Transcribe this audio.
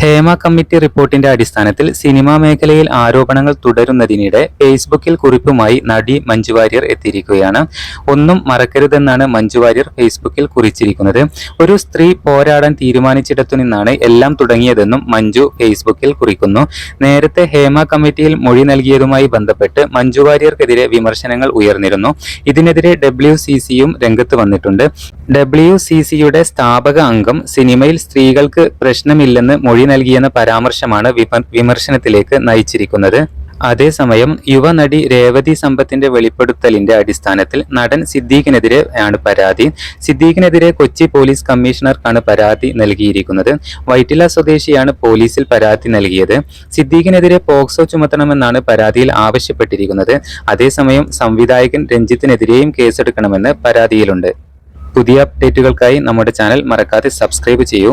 Hema committee റിപ്പോർട്ടിന്റെ അടിസ്ഥാനത്തിൽ cinema മേഖലയിൽ ആരോപണങ്ങൾ തുടരുന്നതിനിടെ ഫേസ്ബുക്കിൽ കുറിപ്പുമായി നടി മഞ്ജു വാര്യർ എത്തിയിരിക്കുകയാണ്. ഒന്നും മറക്കരുതെന്നാണ് മഞ്ജു വാര്യർ ഫേസ്ബുക്കിൽ കുറിച്ചിരിക്കുന്നത്. ഒരു സ്ത്രീ പോരാടാൻ തീരുമാനിച്ചിടത്തു നിന്നാണ് എല്ലാം തുടങ്ങിയതെന്നും മഞ്ജു ഫേസ്ബുക്കിൽ കുറിക്കുന്നു. നേരത്തെ ഹേമ കമ്മിറ്റിയിൽ മൊഴി നൽകിയതുമായി ബന്ധപ്പെട്ട് മഞ്ജു വാര്യർക്കെതിരെ വിമർശനങ്ങൾ ഉയർന്നിരുന്നു. ഇതിനെതിരെ ഡബ്ല്യു സി സിയും രംഗത്ത് വന്നിട്ടുണ്ട്. ഡബ്ല്യു സി സിയുടെ സ്ഥാപക അംഗം സിനിമയിൽ സ്ത്രീകൾക്ക് പ്രശ്നമില്ലെന്ന് മൊഴി നൽകിയെന്ന പരാമർശമാണ് വിമർശനത്തിലേക്ക് നയിച്ചിരിക്കുന്നത്. അതേസമയം യുവനടി രേവതി സമ്പത്തിന്റെ വെളിപ്പെടുത്തലിന്റെ അടിസ്ഥാനത്തിൽ നടൻ സിദ്ദീഖിനെതിരെ ആണ് പരാതി. സിദ്ദീഖിനെതിരെ കൊച്ചി പോലീസ് കമ്മീഷണർക്കാണ് പരാതി നൽകിയിരിക്കുന്നത്. വൈറ്റില സ്വദേശിയാണ് പോലീസിൽ പരാതി നൽകിയത്. സിദ്ദീഖിനെതിരെ പോക്സോ ചുമത്തണമെന്നാണ് പരാതിയിൽ ആവശ്യപ്പെട്ടിരിക്കുന്നത്. അതേസമയം സംവിധായകൻ രഞ്ജിത്തിനെതിരെയും കേസെടുക്കണമെന്ന് പരാതിയിലുണ്ട്. പുതിയ അപ്ഡേറ്റുകൾക്കായി നമ്മുടെ ചാനൽ മറക്കാതെ സബ്സ്ക്രൈബ് ചെയ്യൂ.